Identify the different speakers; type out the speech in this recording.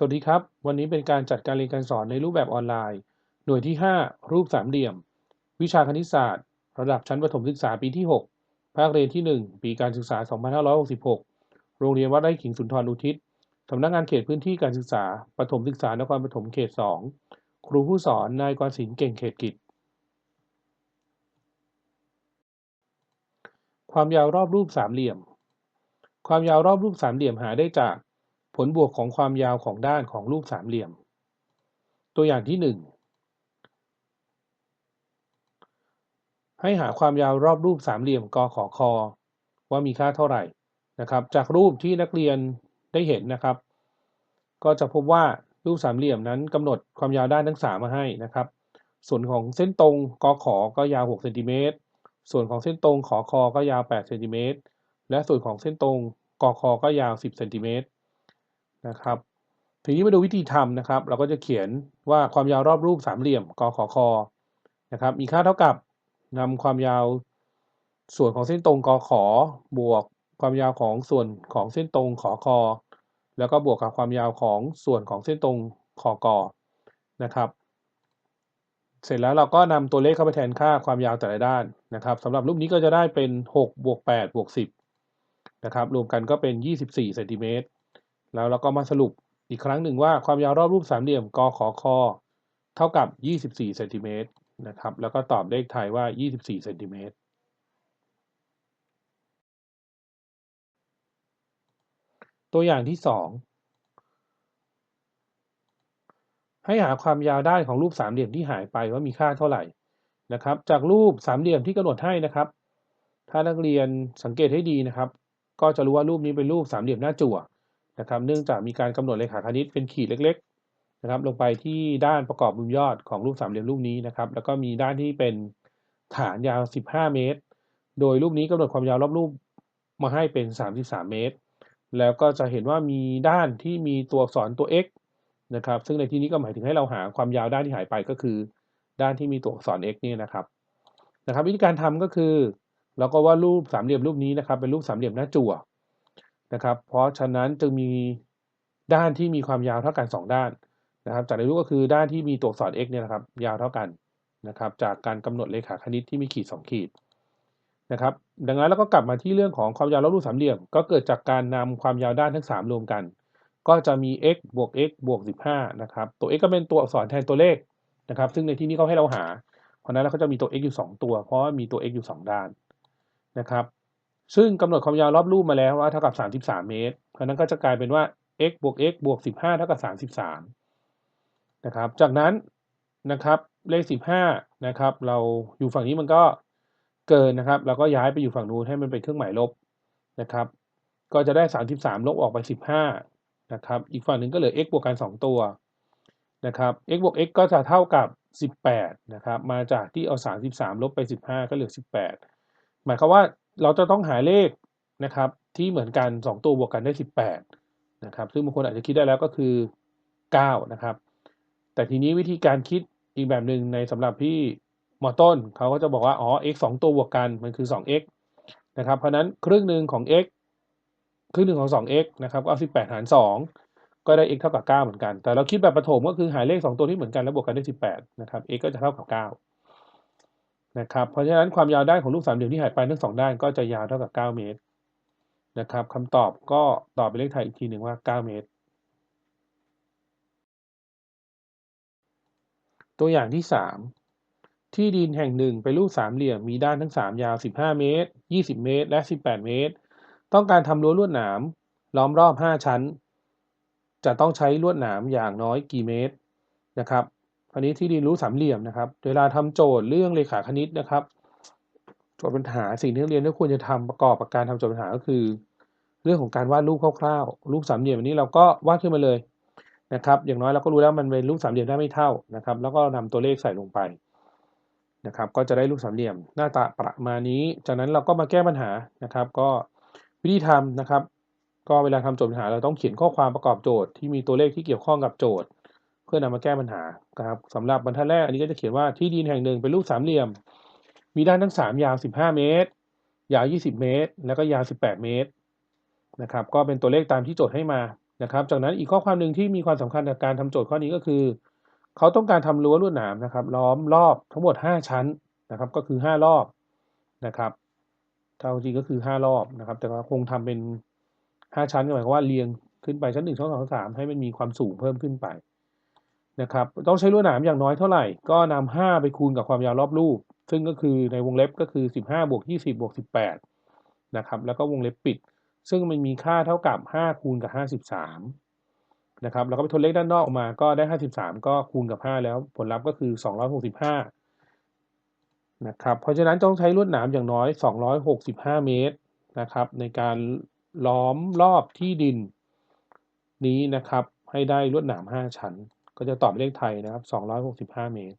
Speaker 1: สวัสดีครับ วันนี้เป็นการจัดการเรียนการสอนในรูปแบบออนไลน์ หน่วยที่ 5 รูปสามเหลี่ยม วิชาคณิตศาสตร์ ระดับชั้นประถมศึกษาปีที่ 6 ภาคเรียนที่ 1 ปีการศึกษา 2566 โรงเรียนวัดไร่ขิงสุนทรอุทิศสำนักงานเขตพื้นที่การศึกษาประถมศึกษานครปฐมเขต 2 ครูผู้สอนนายกรศิลป์เก่งเขตกิจ ความยาวรอบรูปสามเหลี่ยม ความยาวรอบรูปสามเหลี่ยมหาได้จาก ผลบวกของความยาวของด้านของรูปสามเหลี่ยม ตัวอย่างที่ 1 ให้หาความยาวรอบรูปสามเหลี่ยมกขอคอว่ามีค่าเท่าไหร่นะครับ จากรูปที่นักเรียนได้เห็นนะครับ ก็จะพบว่ารูปสามเหลี่ยมนั้นกำหนดความยาวด้านทั้ง 3 มาให้นะครับ ส่วนของเส้นตรงกขอก็ยาว6เซนติเมตรส่วนของเส้นตรงขอคอก็ยาว8เซนติเมตรและส่วนของเส้นตรงกคอก็ยาว 10เซนติเมตร นะครับทีนี้มาดูวิธีทำนะครับ เราก็จะเขียนว่าความยาวรอบรูปสามเหลี่ยมกขอคอนะครับ มีค่าเท่ากับนำความยาวส่วนของเส้นตรงกขอบวกความยาวของส่วนของเส้นตรงขอคอแล้วก็บวกกับความยาวของส่วนของเส้นตรงขอกอนะครับ เสร็จแล้วเราก็นำตัวเลขเข้าไปแทนค่าความยาวแต่ละด้านนะครับสำหรับรูปนี้ก็จะได้เป็น 6 บวก 8 บวก 10 นะครับ รวมกันก็เป็น 24เซนติเมตร แล้วเราก็มาสรุปอีกครั้งหนึ่งว่าความยาวรอบรูปสามเหลี่ยมกขอคอเท่ากับ 24เซนติเมตรนะครับ แล้วก็ตอบเลขไทยว่า 24เซนติเมตรตัวอย่างที่ 2 ให้หาความยาวด้านของรูปสามเหลี่ยมที่หายไปว่ามีค่าเท่าไหร่นะครับ จากรูปสามเหลี่ยมที่กำหนดให้นะครับ ถ้านักเรียนสังเกตให้ดีนะครับ ก็จะรู้ว่ารูปนี้เป็นรูปสามเหลี่ยมหน้าจั่ว นะครับ เนื่องจากมีการกำหนดเลขาคณิตเป็นขีดเล็กๆนะครับ ลงไปที่ด้านประกอบมุมยอดของรูปสามเหลี่ยมรูปนี้นะครับ แล้วก็มีด้านที่เป็นฐานยาว 15 เมตร โดยรูปนี้กำหนดความยาวรอบรูปมาให้เป็น 33 เมตร แล้วก็จะเห็นว่ามีด้านที่มีตัวอักษรตัว x นะครับ ซึ่งในที่นี้ก็หมายถึงให้เราหาความยาวด้านที่หายไปก็คือ ด้านที่มีตัวอักษร x นี่นะครับ นะครับ วิธีการทำก็คือเราก็ว่ารูปสามเหลี่ยมรูปนี้นะครับ เป็นรูปสามเหลี่ยมหน้าจั่ว นะครับ เพราะฉะนั้นจึงมีด้านที่มีความยาวเท่ากัน 2 ด้านนะครับ จากในรูปก็คือด้านที่มีตัวอักษร x เนี่ยนะครับ ยาวเท่ากันนะครับ จากการกำหนดเลขาคณิตที่มีขีด 2 ขีดนะครับ ดังนั้นเราก็กลับมาที่เรื่องของความยาวรอบรูปสามเหลี่ยม ก็เกิดจากการนำความยาวด้านทั้ง 3 รวมกัน ก็จะมี x บวก x บวก 15 นะครับ ตัว x ก็เป็นตัวอักษรแทนตัวเลขนะครับ ซึ่งในที่นี้เขาให้เราหา เพราะนั้นเราก็จะมีตัว x อยู่ 2 ตัว เพราะว่ามีตัว x อยู่ 2 ด้านนะครับ ซึ่งกำหนดความยาวรอบรูปมาแล้วว่าเท่ากับ 33 เมตรเพราะนั้นก็จะกลายเป็นว่า x บวก x บวก 15 เท่ากับ 33 นะครับ จากนั้นนะครับเลข 15 นะครับ เราอยู่ฝั่งนี้มันก็เกินนะครับ เราก็ย้ายไปอยู่ฝั่งนู้นให้มันเป็นเครื่องหมายลบนะครับ ก็จะได้ 33 ลบออกไป 15 นะครับ อีกฝั่งหนึ่งก็เหลือ x บวกกัน 2 ตัวนะครับ x บวก x ก็จะเท่ากับ 18 นะครับ มาจากที่เอา 33 ลบไป 15 ก็เหลือ 18 หมายความว่า เราจะต้องหาเลขนะครับ ที่เหมือนกัน 2 ตัวบวกกันได้ 18นะครับซึ่งบางคนอาจจะคิดได้แล้วก็คือ9นะครับ แต่ทีนี้วิธีการคิดอีกแบบหนึ่งในสำหรับพี่มอต้นเขาก็จะบอกว่า อ๋อ x 2 ตัวบวกกันมันคือ 2x นะครับ เพราะนั้นครึ่งหนึ่งของ x ครึ่งหนึ่งของ 2x นะครับก็เอา 18 หาร 2 ก็ได้ x เท่ากับ 9 เหมือนกัน แต่เราคิดแบบประถมก็คือหาเลข 2 ตัวที่เหมือนกันแล้วบวกกันได้ 18 นะครับ x ก็จะเท่ากับ 9 นะครับ เพราะฉะนั้นความยาวด้านของลูกสามเหลี่ยมที่หายไปทั้งสองด้านก็จะยาวเท่ากับ 9 เมตรนะครับคำตอบก็ตอบเป็นเลขไทยอีกทีหนึ่งว่า 9 เมตร ตัวอย่างที่ 3 ที่ดินแห่งหนึ่งเป็นรูปสามเหลี่ยมมีด้านทั้ง 3 ยาว 15 เมตร 20 เมตร และ 18 เมตร ต้องการทำรั้วลวดหนามล้อมรอบ 5 ชั้น จะต้องใช้ลวดหนามอย่างน้อยกี่เมตรนะครับ อันนี้ที่ดินรู้สามเหลี่ยมนะครับ เวลาทำโจทย์เรื่องเลขาคณิตนะครับโจทย์ปัญหาสิ่งที่นักเรียนควรจะทำประกอบกับการทำโจทย์ปัญหาก็คือ เรื่องของการวาดรูปคร่าวๆ รูปสามเหลี่ยมอันนี้เราก็วาดขึ้นมาเลยนะครับ อย่างน้อยเราก็รู้แล้วมันเป็นรูปสามเหลี่ยมได้ไม่เท่านะครับ แล้วก็นำตัวเลขใส่ลงไปนะครับ ก็จะได้รูปสามเหลี่ยมหน้าตาประมาณนี้ จากนั้นเราก็มาแก้ปัญหานะครับ ก็วิธีทำนะครับ ก็เวลาทำโจทย์ปัญหาเราต้องเขียนข้อความประกอบโจทย์ที่มีตัวเลขที่เกี่ยวข้องกับโจทย์ เพื่อนำมาแก้ปัญหาครับสำหรับบรรทัดแรกอันนี้ก็จะเขียนว่าที่ดินแห่งหนึ่งเป็นรูปสามเหลี่ยม มีด้านทั้ง 3 ยาว 15 เมตร ยาว 20 เมตร แล้วก็ยาว 18 เมตรนะครับก็เป็นตัวเลขตามที่โจทย์ให้มานะครับ จากนั้นอีกข้อความหนึ่งที่มีความสำคัญกับการทำโจทย์ข้อนี้ก็คือ เขาต้องการทำรั้วลวดหนามนะครับล้อมรอบทั้งหมด 5 ชั้นนะครับก็คือ 5 รอบนะครับเท่าจริงก็คือ 5 รอบนะครับ แต่ว่าคงทำเป็น 5 ชั้นก็หมายความว่าเรียงขึ้นไปชั้น1ชั้น2 3ให้มันมีความสูงเพิ่มขึ้นไป นะครับต้องใช้ลวดหนามอย่างน้อยเท่าไหร่ ก็นำ5ไปคูณกับความยาวรอบรูป ซึ่งก็คือในวงเล็บก็คือ 15บวก20บวก18นะครับแล้วก็วงเล็บปิด ซึ่งมันมีค่าเท่ากับ 5 คูณกับ 53นะครับแล้วก็ไปทดเลขด้านนอกออกมาก็ได้ 53 ก็คูณกับ 5 แล้วผลลัพธ์ก็คือ 265นะครับเพราะฉะนั้นต้องใช้ลวดหนามอย่างน้อย 265 เมตรนะครับในการล้อมรอบที่ดินนี้นะครับให้ได้ลวดหนาม 5 ชั้น ก็จะตอบเลขไทยนะครับ 265 เมตร